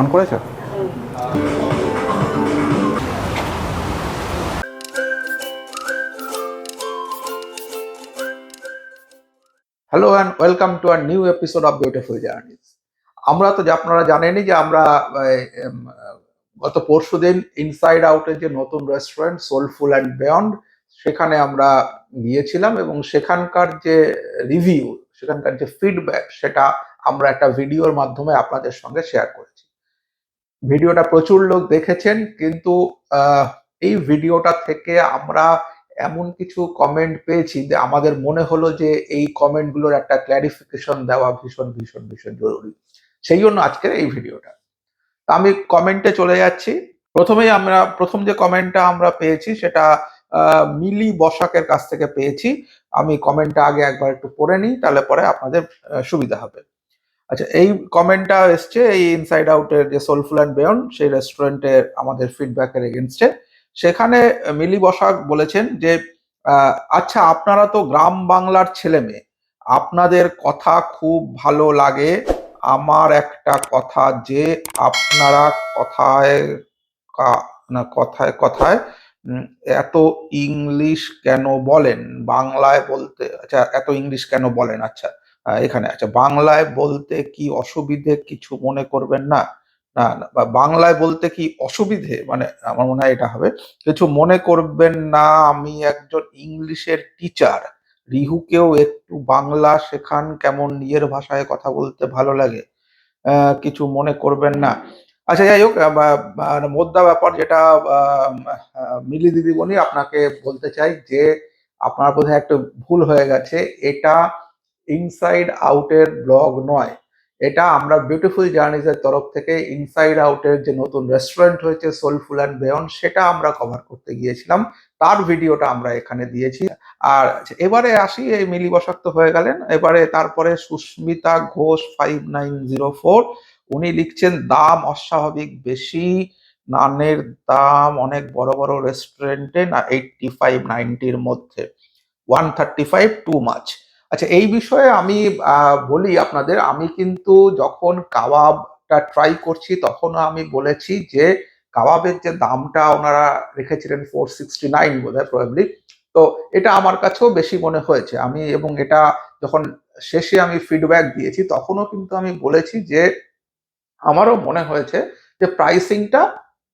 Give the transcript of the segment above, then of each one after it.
On করেছ? Hello and welcome to our new episode of beautiful journeys আমরা তো যে আপনারা জানেনই যে আমরা গত পরশু দিন ইনসাইড আউটের যে নতুন রেস্টুরেন্ট সোলফুল অ্যান্ড বিয়ন্ড সেখানে আমরা গিয়েছিলাম এবং সেখানকার যে রিভিউ সেখানকার যে ফিডব্যাক সেটা আমরা একটা ভিডিওর মাধ্যমে আপনাদের সঙ্গে শেয়ার করেছি। ভিডিওটা প্রচুর লোক দেখেছেন, কিন্তু এই ভিডিওটা থেকে আমরা এমন কিছু কমেন্ট পেয়েছি যে আমাদের মনে হলো যে এই কমেন্টগুলোর একটা ক্ল্যারিফিকেশন দেওয়া ভীষণ ভীষণ ভীষণ জরুরি। সেই জন্য আজকের এই ভিডিওটা। আমি কমেন্টে চলে যাচ্ছি। প্রথমেই আমরা, প্রথম যে কমেন্টটা আমরা পেয়েছি সেটা মিলি বসাকের কাছ থেকে পেয়েছি। আমি কমেন্টটা আগে একবার একটু পড়ে নিই, তাহলে পরে আপনাদের সুবিধা হবে। আচ্ছা এই কমেন্টটা এসছে, এই ইনসাইড আউটের যে সোলফুল অ্যান্ড বেয়ন সেই রেস্টুরেন্টের আমাদের ফিডব্যাকের এগেনস্টে সেখানে মিলি বসাক বলেছেন যে আচ্ছা আপনারা তো গ্রাম বাংলার ছেলে মেয়ে, আপনাদের কথা খুব ভালো লাগে, আমার একটা কথা যে, আপনারা কথায় কথায় কথায় এত ইংলিশ কেন বলেন? বাংলায় বলতে আচ্ছা এত ইংলিশ কেন বলেন? আচ্ছা এখানে আচ্ছা বাংলায় বলতে কি অসুবিধে কিছু মনে করবেন না? না বা বাংলায় বলতে কি অসুবিধে? মানে আমার মনে হয় এটা হবে। কিছু মনে করবেন না, আমি একজন ইংলিশের টিচার রিহুকেও একটু বাংলা শেখান, কেমন নিজের ভাষায় কথা বলতে ভালো লাগে। কিছু মনে করবেন না। আচ্ছা যাই হোক মোদ্দা ব্যাপার যেটা মিলি দিদিমণি আপনাকে বলতে চাই যে, আপনার বোধহয় একটা ভুল হয়ে গেছে। এটা ইনসাইড আউটের ব্লগ নয়। এটা আমরা বিউটিফুল জার্নিজের তরফ থেকে ইনসাইড আউটের যে নতুন রেস্টুরেন্ট হয়েছে সোলফুল অ্যান্ড বেয়ন সেটা আমরা কভার করতে গিয়েছিলাম। তার ভিডিওটা আমরা এখানে দিয়েছি। আর এবারে আসি, এই মিলি বসাক্ত হয়ে গেলেন। এবারে তারপরে Sushmita Ghosh five nine zero four উনি লিখছেন, দাম অস্বাভাবিক বেশি, নানের দাম অনেক বড় বড় রেস্টুরেন্টে না এইটটি ফাইভ নাইনটির মধ্যে। ওয়ান থার্টি ফাইভ টু মাছ আচ্ছা এই বিষয়ে আমি বলি আপনাদের, আমি কিন্তু যখন কাবাবটা ট্রাই করছি, তখনও আমি বলেছি যে, কাবাবের যে দামটা ওনারা রেখেছিলেন ফোর সিক্সটি নাইন বোধ হয় প্রবাবলি তো এটা আমার কাছেও বেশি মনে হয়েছে। আমি এবং এটা যখন শেষে আমি ফিডব্যাক দিয়েছি, তখনও কিন্তু আমি বলেছি যে, আমারও মনে হয়েছে যে প্রাইসিংটা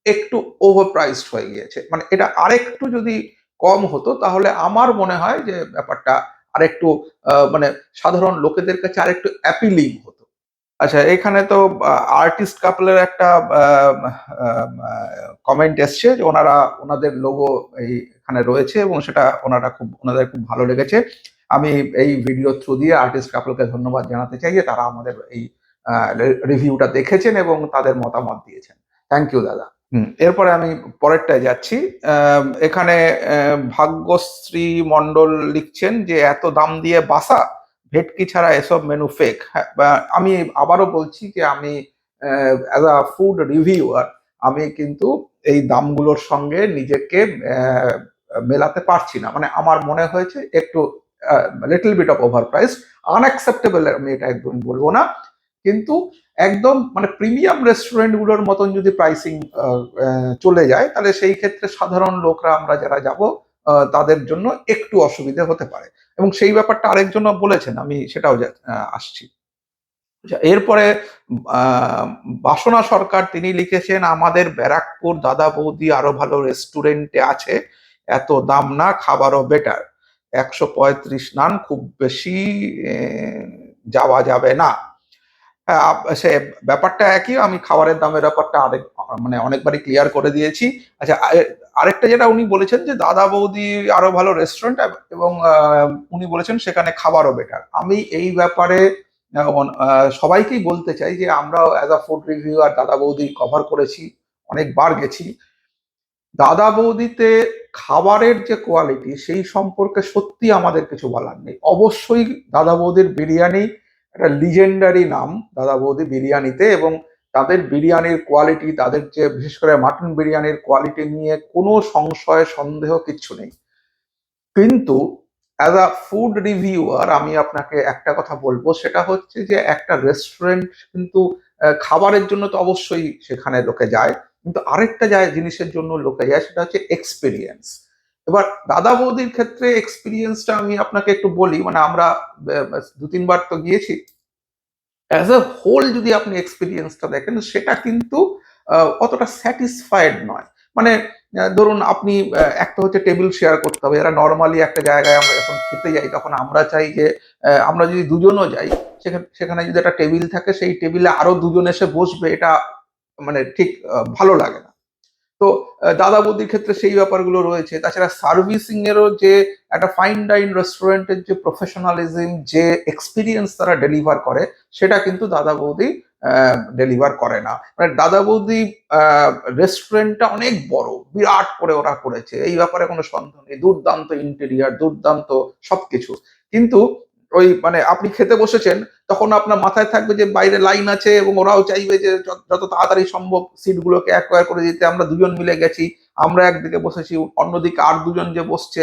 একটু ওভার প্রাইসড হয়ে গিয়েছে। মানে এটা আরেকটু যদি কম হতো, তাহলে আমার মনে হয় যে, ব্যাপারটা আরেকটু মানে সাধারণ লোকেদের কাছে আরেকটু অ্যাপিলিং হতো। আচ্ছা এখানে তো আর্টিস্ট কাপলের একটা কমেন্ট এসছে যে ওনারা, ওনাদের লোগো এই এখানে রয়েছে এবং সেটা ওনারা খুব, ওনাদের খুব ভালো লেগেছে। আমি এই ভিডিও থ্রু দিয়ে আর্টিস্ট কাপলকে ধন্যবাদ জানাতে চাই যে তারা আমাদের এই রিভিউটা দেখেছেন এবং তাদের মতামত দিয়েছেন। থ্যাংক ইউ দাদা। এরপরে আমি পরেরটায় যাচ্ছি। এখানে ভাগ্যশ্রী মণ্ডল লিখছেন যে, এত দাম দিয়ে বাসা? ভেটকি ছাড়া এসব মেনু ফেক হ্যাঁ আমি আবারও বলছি যে, আমি অ্যাজ আ ফুড রিভিউয়ার আমি কিন্তু এই দামগুলোর সঙ্গে নিজেকে মেলাতে পারছি না। মানে আমার মনে হয়েছে একটু little bit of over price unacceptable আমি এটা একদম বলব না। কিন্তু একদম মানে প্রিমিয়াম রেস্টুরেন্টগুলোর মতন যদি প্রাইসিং চলে যায় তাহলে সেই ক্ষেত্রে সাধারণ লোকরা আমরা যারা যাব তাদের জন্য একটু অসুবিধে হতে পারে। এবং সেই ব্যাপারটা আরেকজন বলেছেন আমি সেটাও আসছি। আচ্ছা, এরপরে বাসনা সরকার তিনি লিখেছেন আমাদের ব্যারাকপুর দাদা বৌদি আরও ভালো রেস্টুরেন্টে আছে এত দাম না খাবারও বেটার একশো পঁয়ত্রিশ নান খুব বেশি যাওয়া যাবে না। সে ব্যাপারটা একই, আমি খাবারের দামের ব্যাপারটা আরেক মানে অনেকবারই ক্লিয়ার করে দিয়েছি। আচ্ছা আরে- আরেকটা যেটা উনি বলেছেন যে, দাদা বৌদি আরও ভালো রেস্টুরেন্ট এবং উনি বলেছেন সেখানে খাবারও বেটার আমি এই ব্যাপারে সবাইকেই বলতে চাই যে, আমরাও অ্যাজ আ ফুড রিভিউ আর দাদা বৌদি কভার করেছি, অনেকবার গেছি। দাদা বৌদিতে খাবারের যে কোয়ালিটি সেই সম্পর্কে সত্যি আমাদের কিছু বলার নেই। অবশ্যই দাদা বৌদির বিরিয়ানি একটা লিজেন্ডারি নাম, দাদা বৌদি বিরিয়ানিতে এবং তাদের বিরিয়ানির কোয়ালিটি তাদের যে বিশেষ করে মাটন বিরিয়ানির কোয়ালিটি নিয়ে কোনো সংশয়, সন্দেহ কিচ্ছু নেই। কিন্তু অ্যাজ আ ফুড রিভিউয়ার আমি আপনাকে একটা কথা বলব, সেটা হচ্ছে যে একটা রেস্টুরেন্ট কিন্তু খাবারের জন্য তো অবশ্যই সেখানে লোকে যায়, কিন্তু আরেকটা যায় জিনিসের জন্য লোকে যায়, সেটা হচ্ছে এক্সপিরিয়েন্স এবার দাদা বৌদির ক্ষেত্রে এক্সপিরিয়েন্সটা আমি আপনাকে একটু বলি মানে আমরা দু তিনবার তো গিয়েছি। অ্যাজ এ হোল যদি আপনি এক্সপিরিয়েন্সটা দেখেন, সেটা কিন্তু অতটা স্যাটিসফাইড নয়। মানে ধরুন আপনি একটা হচ্ছে টেবিল শেয়ার করতে হবে। এরা নর্মালি একটা জায়গায় আমরা যখন খেতে যাই, তখন আমরা চাই যে আমরা যদি দুজনও যাই, সেখানে সেখানে যদি একটা টেবিল থাকে, সেই টেবিলে আরও দুজন এসে বসবে, এটা মানে ঠিক ভালো লাগে না। তো দাদা বৌদির ক্ষেত্রে সেই ব্যাপারগুলো রয়েছে। তাছাড়া সার্ভিসিং এরও যে একটা ফাইন ডাইন রেস্টুরেন্টের যে প্রফেশনালিজম যে এক্সপিরিয়েন্স তারা ডেলিভার করে, সেটা কিন্তু দাদা বৌদি ডেলিভার করে না। মানে দাদা বৌদি রেস্টুরেন্টটা অনেক বড়, বিরাট করে ওরা করেছে। এই ব্যাপারে কোনো সন্দেহ নেই। দুর্দান্ত ইন্টেরিয়ার দুর্দান্ত সবকিছু। কিন্তু ওই মানে আপনি খেতে বসেছেন, তখন আপনার মাথায় থাকবে যে বাইরে লাইন আছে এবং ওরাও চাইবে যে যত তাড়াতাড়ি সম্ভব সিটগুলোকে অ্যাকোয়ার করে দিতে। আমরা দুজন মিলে গেছি, আমরা একদিকে বসেছি, অন্যদিকে আর দুজন যে বসছে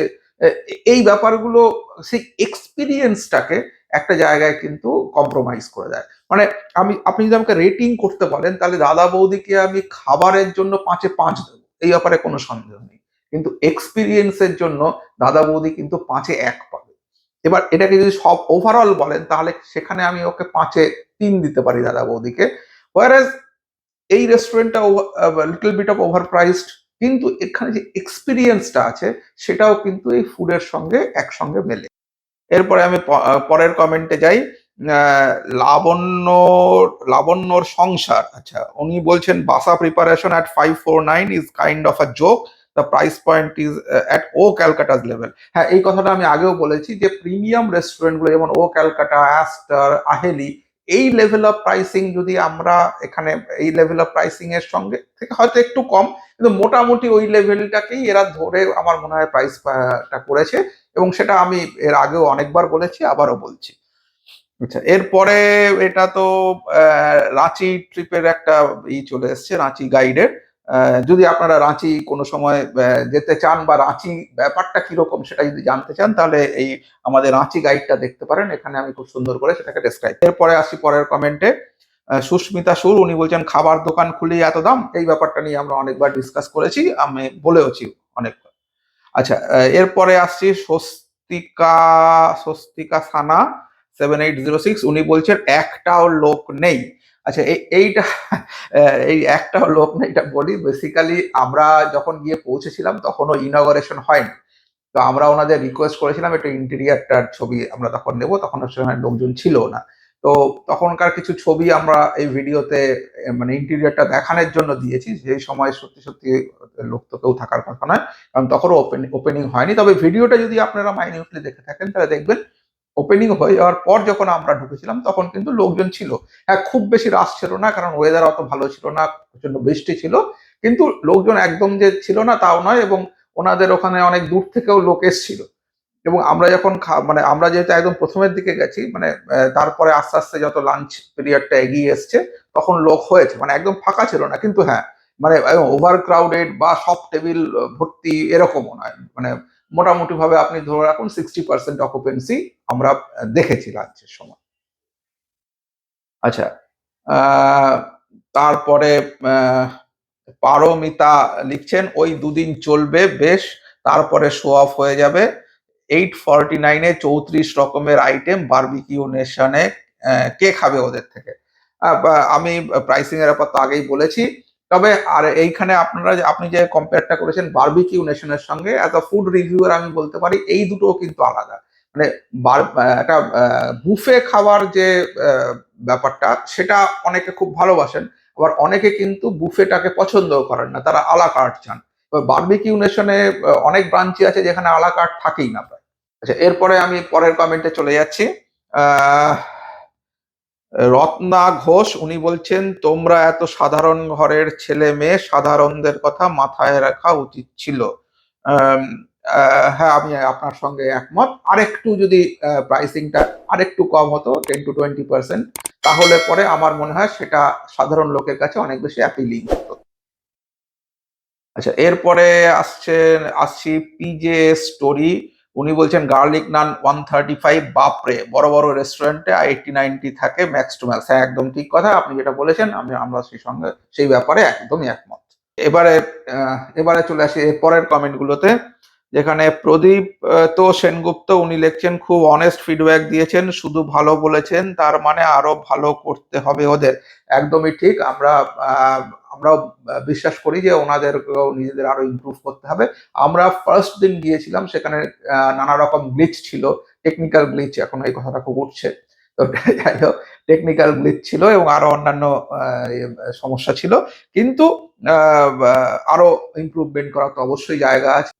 এই ব্যাপারগুলো সেই এক্সপিরিয়েন্সটাকে একটা জায়গায় কিন্তু কম্প্রোমাইজ করে দেয়। মানে আমি, আপনি যদি আমাকে রেটিং করতে বলেন তাহলে দাদা বৌদিকে আমি খাবারের জন্য পাঁচে পাঁচ দেবো। এই ব্যাপারে কোনো সন্দেহ নেই। কিন্তু এক্সপিরিয়েন্সের জন্য দাদা বৌদি কিন্তু পাঁচে এক পাবে এবার এটাকে যদি সব ওভারঅল বলেন, তাহলে সেখানে আমি ওকে পাঁচে তিন দিতে পারি দাদা বৌদিকে। ওয়ারাজ এই রেস্টুরেন্টটা little bit of over priced কিন্তু এখানে যে এক্সপিরিয়েন্সটা আছে, সেটাও কিন্তু এই ফুডের সঙ্গে একসঙ্গে মেলে। এরপরে আমি পরের কমেন্টে যাই। লাবণ্য লাবণ্যর সংসার আচ্ছা উনি বলছেন basa preparation at five four nine is kind of a joke the price point is at oh Calcutta's level হ্যাঁ এই কথাটা আমি আগেও বলেছি যে প্রিমিয়াম রেস্টুরেন্টগুলো যেমন ও ক্যালকাটা অ্যাস্টার আহেলি এই লেভেল অফ প্রাইসিং যদি আমরা এখানে, এই লেভেল অফ প্রাইসিং এর সঙ্গে থেকে হয়তো একটু কম, কিন্তু মোটামুটি ওই লেভেলটাকেই এরা ধরে আমার মনে হয় প্রাইসটা করেছে এবং সেটা আমি এর আগেও অনেকবার বলেছি, আবারও বলছি। আচ্ছা এরপরে এটা তো রাঁচি ট্রিপের একটা ই চলে এসছে, রাঁচি গাইডের যদি আপনারা রাঁচি কোনো সময় যেতে চান বা রাঁচি ব্যাপারটা কীরকম সেটা যদি জানতে চান, তাহলে এই আমাদের রাঁচি গাইডটা দেখতে পারেন। এখানে আমি খুব সুন্দর করে সেটাকে ডেসক্রাইব এরপরে আসি পরের কমেন্টে সুস্মিতা সুর, উনি বলছেন, খাবার দোকান খুলেই এত দাম? এই ব্যাপারটা নিয়ে আমরা অনেকবার ডিসকাস করেছি, আমি বলেওছি অনেকবার। আচ্ছা এরপরে আসছি Swastika Swastika Sana seven eight zero six উনি বলছেন, একটাও লোক নেই। আচ্ছা এই, এইটা এই একটা লোক নেই এটা বলি বেসিক্যালি আমরা যখন গিয়ে পৌঁছেছিলাম তখনও ইনগরেশন হয়নি। তো আমরা ওনাদের রিকোয়েস্ট করেছিলাম একটু ইন্টেরিয়ারটার ছবি আমরা তখন নেব, তখন সেখানে লোকজন ছিল না। তো তখনকার কিছু ছবি আমরা এই ভিডিওতে মানে ইন্টেরিয়ারটা দেখানোর জন্য দিয়েছি যে সময় সত্যি সত্যি লোক তো কেউ থাকার কথা নয়, কারণ তখনও ওপেন ওপেনিং হয়নি। তবে ভিডিওটা যদি আপনারা মাইনিউটলি দেখে থাকেন, তাহলে দেখবেন ওপেনিং হয়ে যাওয়ার পর যখন আমরা ঢুকেছিলাম, তখন কিন্তু লোকজন ছিল। হ্যাঁ খুব বেশি রাশ ছিল না, কারণ ওয়েদার অত ভালো ছিল না প্রচণ্ড বৃষ্টি ছিল। কিন্তু লোকজন একদম যে ছিল না, তাও নয়, এবং ওনাদের ওখানে অনেক দূর থেকেও লোক এসেছিল। এবং আমরা যখন মানে আমরা যেহেতু একদম প্রথমের দিকে গেছি মানে তারপরে আস্তে আস্তে যত লাঞ্চ পিরিয়ডটা এগিয়ে এসছে, তখন লোক হয়েছে। মানে একদম ফাঁকা ছিল না, কিন্তু হ্যাঁ মানে ওভার ক্রাউডেড বা সব টেবিল ভর্তি এরকমও নয়। মানে মোটামুটি ভাবে আপনি ধরে রাখুন সিক্সটি পার্সেন্ট অকুপেন্সি আমরা দেখেছি লাঞ্চের সময়। আচ্ছা। তারপরে পারমিতা লিখছেন ওই দুদিন চলবে বেশ তারপরে শো অফ হয়ে যাবে। এইট ফর্টি নাইনে চৌত্রিশ রকমের আইটেম বারবিকিউ নেশনে কে খাবে ওদের থেকে? আমি প্রাইসিং এর ব্যাপার তো আগেই বলেছি। তবে আর এইখানে আপনারা আপনি যে কম্পেয়ারটা করেছেন বারবিকিউ নেশনের সঙ্গে অ্যাজ আ ফুড রিভিউয়ার আমি বলতে পারি এই দুটো কিন্তু আলাদা। মানে একটা বুফে খাওয়ার যে ব্যাপারটা সেটা অনেকে খুব ভালোবাসেন আবার অনেকে কিন্তু বুফেটাকে পছন্দ করেন না তারা আলা কার্ট চান। বারবিকিউ নেশনে অনেক ব্রাঞ্চি আছে যেখানে আলা কার্ট থাকেই না প্রায়। আচ্ছা এরপরে আমি পরের কমেন্টে চলে যাচ্ছি। আহ, রত্না ঘোষ, উনি বলছেন, তোমরা এত সাধারণ ঘরের ছেলে মেয়ে, সাধারণদের কথা মাথায় রাখা উচিত ছিল। হ্যাঁ আমি আপনার সঙ্গে একমত। আরেকটু যদি প্রাইসিংটা আরেকটু কম হতো টেন টু টোয়েন্টি পার্সেন্ট তাহলে পরে আমার মনে হয় সেটা সাধারণ লোকের কাছে অনেক বেশি অ্যাপিলিং হতো। আচ্ছা এরপরে আসছে, আসছি পিজে স্টোরি উনি বলছেন garlic naan one thirty five বাপরে, বড় বড় রেস্টুরেন্টে এইটি নাইনটি থাকে ম্যাক্স টু ম্যাক্স হ্যাঁ একদম ঠিক কথা, আপনি যেটা বলেছেন, আমি, আমরা সেই সঙ্গে, সেই ব্যাপারে একদমই একমত। এবারে এবারে চলে আসি পরের কমেন্টগুলোতে যেখানে প্রদীপ তো সেনগুপ্ত উনি লিখছেন খুব অনেস্ট ফিডব্যাক দিয়েছেন শুধু ভালো বলেছেন তার মানে আরও ভালো করতে হবে ওদের। একদমই ঠিক আমরা আমরাও বিশ্বাস করি যে ওনাদের নিজেদের আরও ইমপ্রুভ করতে হবে। আমরা ফার্স্ট দিন গিয়েছিলাম সেখানে নানা রকম গ্লিচ ছিল টেকনিক্যাল গ্লিচ এখন এই কথাটা খুব উঠছে। তো যাই হোক টেকনিক্যাল গ্লিচ ছিল এবং আরও অন্যান্য আহ, সমস্যা ছিল। কিন্তু আরও ইমপ্রুভমেন্ট করার তো অবশ্যই জায়গা আছে।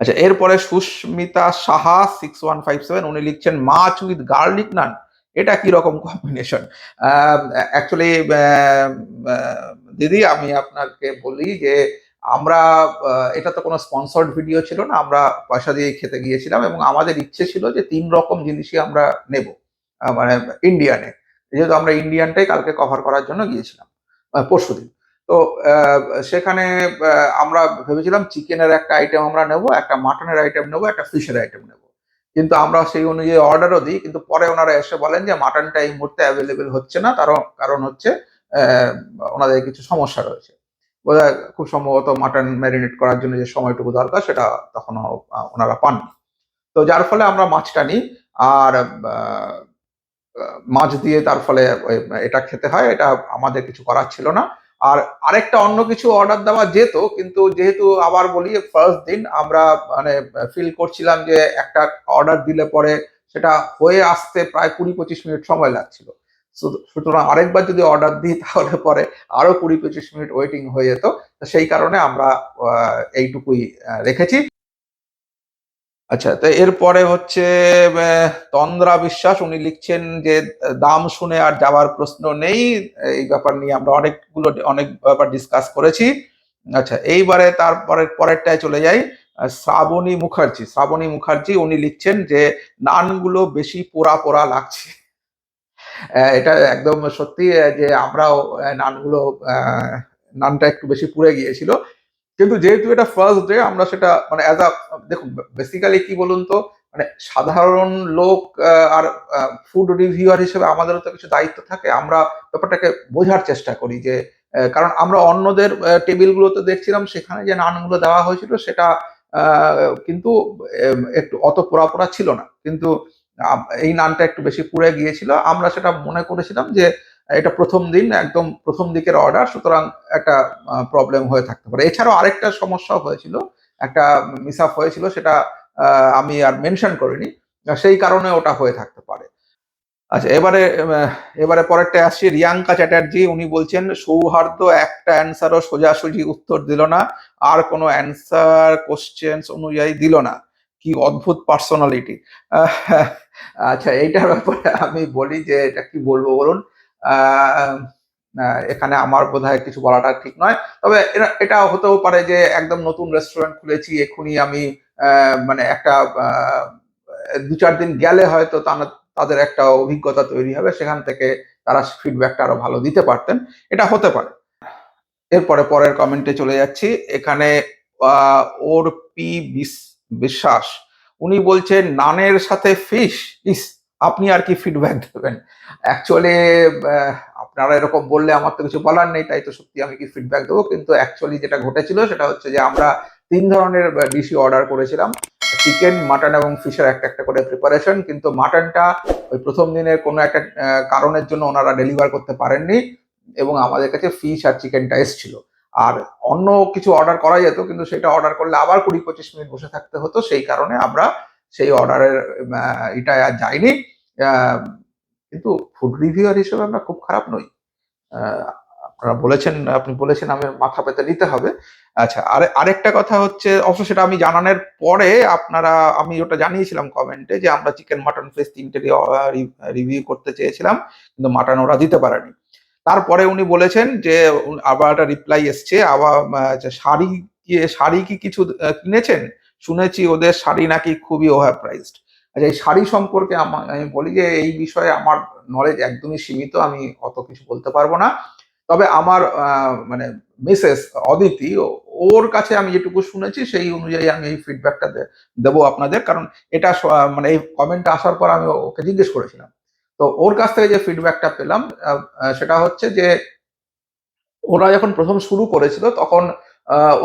আচ্ছা এরপরে Sushmita Saha six one five seven উনি লিখছেন, মাছ উইথ গার্লিক নান এটা কি রকম কম্বিনেশন অ্যাকচুয়ালি দিদি, আমি আপনাকে বলি যে, আমরা এটা তো কোনো স্পন্সর্ড ভিডিও ছিল না, আমরা পয়সা দিয়ে খেতে গিয়েছিলাম এবং আমাদের ইচ্ছে ছিল যে তিন রকম জিনিসই আমরা নেব মানে ইন্ডিয়ানে যেহেতু আমরা ইন্ডিয়ানটাই কালকে কভার করার জন্য গিয়েছিলাম পরশু দিন তো সেখানে আমরা ভেবেছিলাম চিকেনের একটা আইটেম আমরা নেব, একটা মাটনের আইটেম নেব, একটা ফিশের আইটেম নেব। কিন্তু আমরা সেই অনুযায়ী অর্ডারও দিই, কিন্তু পরে ওনারা এসে বলেন যে মাটনটা এই মুহূর্তে অ্যাভেলেবেল হচ্ছে না তার কারণ হচ্ছে ওনাদের কিছু সমস্যা রয়েছে। বোধহয় খুব সম্ভবত মাটন ম্যারিনেট করার জন্য যে সময়টুকু দরকার, সেটা তখনও ওনারা পাননি। তো যার ফলে আমরা মাছটা নিই, আর মাছ দিয়ে তার ফলে এটা খেতে হয়, এটা আমাদের কিছু করার ছিল না। আর আরেকটা অন্য কিছু অর্ডার দেওয়া যেত, কিন্তু যেহেতু আবার বলি ফার্স্ট দিন আমরা মানে ফিল করছিলাম যে একটা অর্ডার দিলে পরে সেটা হয়ে আসতে প্রায় কুড়ি পঁচিশ মিনিট সময় লাগছিল। সুতরাং আরেকবার যদি অর্ডার দিই, তাহলে পরে আরও কুড়ি পঁচিশ মিনিট ওয়েটিং হয়ে যেত। সেই কারণে আমরা এইটুকুই রেখেছি। আচ্ছা তো এরপরে হচ্ছে তন্দ্রা বিশ্বাস, উনি লিখছেন যে, দাম শুনে আর যাওয়ার প্রশ্ন নেই। এই ব্যাপার নিয়ে আমরা অনেকগুলো, অনেক ব্যাপার ডিসকাস করেছি। আচ্ছা এইবারে তারপরে পরেরটায় চলে যাই। শ্রাবণী মুখার্জি শ্রাবণী মুখার্জি উনি লিখছেন যে, নানগুলো বেশি পোড়া পোড়া লাগছে। এটা একদম সত্যি যে আমরাও নানগুলো নানটা একটু বেশি পুড়ে গিয়েছিল। কিন্তু যেহেতু এটা ফার্স্ট ডে আমরা সেটা মানে অ্যাজ আ দেখুন বেসিক্যালি কি বলুন তো মানে সাধারণ লোক আর ফুড রিভিউয়ার হিসেবে আমাদেরও তো কিছু দায়িত্ব থাকে। আমরা ব্যাপারটাকে বোঝার চেষ্টা করি যে কারণ আমরা অন্যদের টেবিলগুলোতে দেখছিলাম, সেখানে যে নানগুলো দেওয়া হয়েছিল, সেটা কিন্তু একটু অত পোড়া পোড়া ছিল না। কিন্তু এই নানটা একটু বেশি পুড়ে গিয়েছিল। আমরা সেটা মনে করেছিলাম যে এটা প্রথম দিন, একদম প্রথম দিকের অর্ডার সুতরাং একটা প্রবলেম হয়ে থাকতে পারে। এছাড়াও আরেকটা সমস্যাও হয়েছিল, একটা মিস হয়েছিল, সেটা আমি আর মেনশন করিনি, সেই কারণে ওটা হয়ে থাকতে পারে। আচ্ছা এবারে এবারে পরেরটা আসছি, রিয়াঙ্কা চ্যাটার্জি, উনি বলছেন, সৌহার্দ্য, একটা অ্যান্সারও সোজাসুজি উত্তর দিল না, আর কোনো অ্যান্সার কোশ্চেন্স অনুযায়ী দিল না। কি অদ্ভুত পার্সোনালিটি আচ্ছা এইটার ব্যাপারে আমি বলি যে, এটা কি বলব বলুন? এখানে আমার বোধহয় কিছু বলাটা ঠিক নয়। তবে এটা হতেও পারে যে একদম নতুন রেস্টুরেন্ট খুলেছি, এক্ষুনি আমি মানে একটা দু চার দিন গেলে হয়তো তাদের একটা অভিজ্ঞতা তৈরি হবে, সেখান থেকে তারা ফিডব্যাকটা আরও ভালো দিতে পারতেন। এটা হতে পারে। এরপরে পরের কমেন্টে চলে যাচ্ছি। এখানে ওর পি বিস- বিশ্বাস, উনি বলছেন, নানের সাথে ফিশ ইস আপনি আর কি ফিডব্যাক দেবেন? অ্যাকচুয়ালি আপনারা এরকম বললে আমার তো কিছু বলার নেই, তাই তো সত্যি আমি কি ফিডব্যাক দেবো? কিন্তু অ্যাকচুয়ালি যেটা ঘটেছিল সেটা হচ্ছে যে আমরা তিন ধরনের ডিশই অর্ডার করেছিলাম। চিকেন মাটন এবং ফিশের একটা একটা করে প্রিপারেশন কিন্তু মাটনটা ওই প্রথম দিনের কোনো একটা কারণের জন্য ওনারা ডেলিভার করতে পারেননি এবং আমাদের কাছে ফিশ আর চিকেনটা এসেছিল। আর অন্য কিছু অর্ডার করা যেত, কিন্তু সেটা অর্ডার করলে আবার কুড়ি পঁচিশ মিনিট বসে থাকতে হতো, সেই কারণে আমরা সেই অর্ডারের এটা আর যায়নি। কিন্তু ফুড রিভিউয়ার হিসেবে আমরা খুব খারাপ নই। আপনারা বলেছেন, আপনি বলেছেন আমি মাথা পেতে নিতে হবে। আচ্ছা আর, আরেকটা কথা হচ্ছে, অবশ্য সেটা আমি জানানোর পরে আপনারা, আমি ওটা জানিয়েছিলাম কমেন্টে যে আমরা চিকেন মাটন ফিশ তিনটে রিভিউ করতে চেয়েছিলাম, কিন্তু মাটন ওরা দিতে পারেনি। তারপরে উনি বলেছেন যে, আবার একটা রিপ্লাই এসছে, আবার শাড়ি কি শাড়ি কি কিছু কিনেছেন? শুনেছি ওদের শাড়ি নাকি খুবই ওভার প্রাইসড আচ্ছা এই শাড়ি সম্পর্কে আমা- বলি যে এই বিষয়ে আমার নলেজ একদমই সীমিত, আমি অত কিছু বলতে পারব না। তবে আমার মানে মিসেস অদিতি, ওর কাছে আমি যেটুকু শুনেছি, সেই অনুযায়ী আমি এই ফিডব্যাকটা দেবো আপনাদের। কারণ এটা মানে এই কমেন্টটা আসার পর আমি ওকে জিজ্ঞেস করেছিলাম। তো ওর কাছ থেকে যে ফিডব্যাকটা পেলাম সেটা হচ্ছে যে ওরা যখন প্রথম শুরু করেছিল, তখন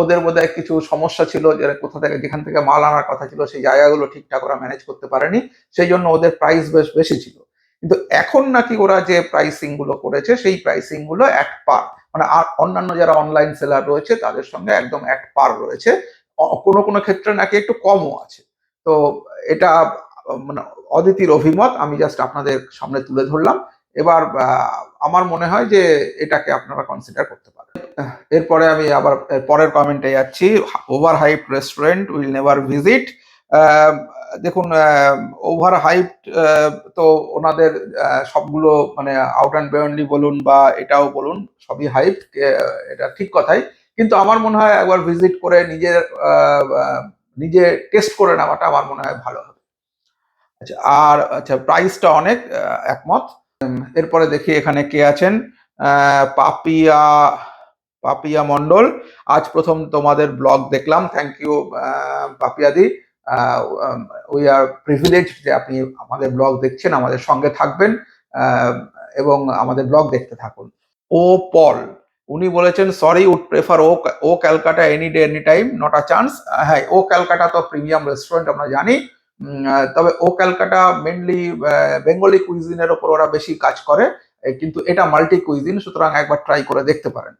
ওদের বোধহয় কিছু সমস্যা ছিল যে কোথা থেকে, যেখান থেকে মাল আনার কথা ছিল, সেই জায়গাগুলো ঠিকঠাক ওরা ম্যানেজ করতে পারেনি, সেই জন্য ওদের প্রাইস বেশ বেশি ছিল। কিন্তু এখন নাকি ওরা যে প্রাইসিংগুলো করেছে, সেই প্রাইসিংগুলো এক পার মানে অন্যান্য যারা অনলাইন সেলার রয়েছে, তাদের সঙ্গে একদম এক পার রয়েছে। কোনো কোনো ক্ষেত্রে নাকি একটু কমও আছে। তো এটা মানে অদিতির অভিমত, আমি জাস্ট আপনাদের সামনে তুলে ধরলাম। এবার আমার মনে হয় যে এটাকে আপনারা কনসিডার করতে পারেন। এরপরে আমি আবার পরের কমেন্টে যাচ্ছি। Over hype restaurant will never visit দেখুন ওভার হাইপ তো ওনাদের সবগুলো মানে আউট অ্যান্ড বেয়ন্ডলি বলুন বা এটাও বলুন, সবই হাইপ এটা ঠিক কথাই। কিন্তু আমার মনে হয় একবার ভিজিট করে নিজের নিজে টেস্ট করে নেওয়াটা আমার মনে হয় ভালো হবে। আচ্ছা আর আচ্ছা প্রাইসটা অনেক একমত। এরপরে দেখি এখানে কে আছেন। পাপিয়া পাপিয়া মন্ডল আজ প্রথম তোমাদের ব্লগ দেখলাম। থ্যাংক ইউ পাপিয়াদি উই আর প্রিভিলেজ যে আপনি আমাদের ব্লগ দেখছেন, আমাদের সঙ্গে থাকবেন এবং আমাদের ব্লগ দেখতে থাকুন। ও পল, উনি বলেছেন sorry would prefer oh oh Calcutta any day any time not a chance হ্যাঁ ও ক্যালকাটা তো প্রিমিয়াম রেস্টুরেন্ট আমরা জানি। তবে ও ক্যালকাটা মেনলি বেঙ্গলি কুইজিনের ওপর ওরা বেশি কাজ করে, কিন্তু এটা মাল্টি কুইজিন সুতরাং একবার ট্রাই করে দেখতে পারেন।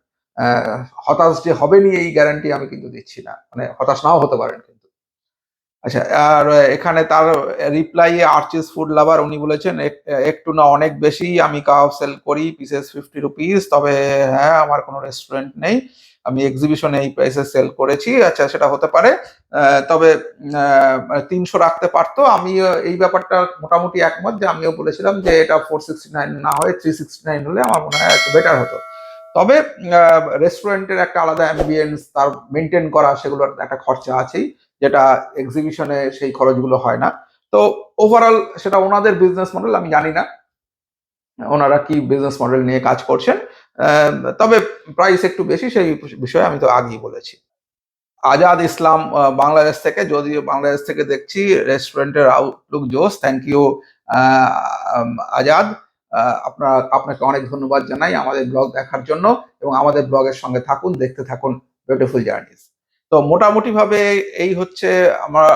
হতাশ যে হবেনি এই গ্যারান্টি আমি কিন্তু দিচ্ছি না। মানে হতাশ নাও হতে পারেন কিন্তু। আচ্ছা আর এখানে তার রিপ্লাই আর্চিস ফুড লাভার উনি বলেছেন একটু না, অনেক বেশি আমি কাবাব সেল করি পিসেস ফিফটি রুপিস তবে হ্যাঁ আমার কোনো রেস্টুরেন্ট নেই। আমি এক্সিবিশনে এই প্রাইসে সেল করেছি আচ্ছা সেটা হতে পারে। তবে তিনশো রাখতে পারতো। আমি এই ব্যাপারটা মোটামুটি একমত যে আমিও বলেছিলাম যে এটা ফোর সিক্সটি নাইন না হয়ে থ্রি সিক্সটি নাইন হলে আমার মনে হয় একটু বেটার হতো। তবে রেস্টুরেন্টের একটা আলাদা অ্যাম্বিয়েন্স তার মেনটেন করা সেগুলোর একটা খরচা আছেই, যেটা এক্সিবিশনে সেই খরচগুলো হয় না। তো ওভারঅল সেটা ওনাদের বিজনেস মডেল আমি জানি না। ওনারা কি বিজনেস মডেল নিয়ে কাজ করছেন। তবে প্রাইস একটু বেশি, সেই বিষয়ে আমি তো আগেই বলেছি। আজাদ ইসলাম বাংলাদেশ থেকে, যদিও বাংলাদেশ থেকে দেখছি রেস্টুরেন্টের আউটলুক জোস থ্যাংক ইউ আজাদ। আপনার, আপনাকে অনেক ধন্যবাদ জানাই আমাদের ব্লগ দেখার জন্য এবং আমাদের ব্লগের সঙ্গে থাকুন, দেখতে থাকুন বিউটিফুল জার্নিস তো মোটামুটি ভাবে এই হচ্ছে আমার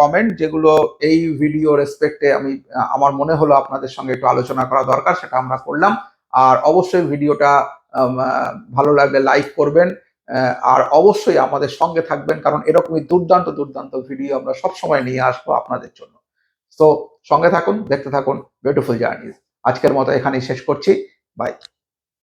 কমেন্ট যেগুলো এই ভিডিও রেসপেক্টে আমি আমার মনে হলো আপনাদের সঙ্গে একটু আলোচনা করা দরকার, সেটা আমরা করলাম। আর অবশ্যই ভিডিওটা ভালো লাগলে লাইক করবেন আর অবশ্যই আমাদের সঙ্গে থাকবেন, কারণ এরকমই দুর্দান্ত দুর্দান্ত ভিডিও আমরা সব সময় নিয়ে আসব আপনাদের জন্য। তো সঙ্গে থাকুন, দেখতে থাকুন বিউটিফুল জার্নিজ আজকের মতো এখানেই শেষ করছি। বাই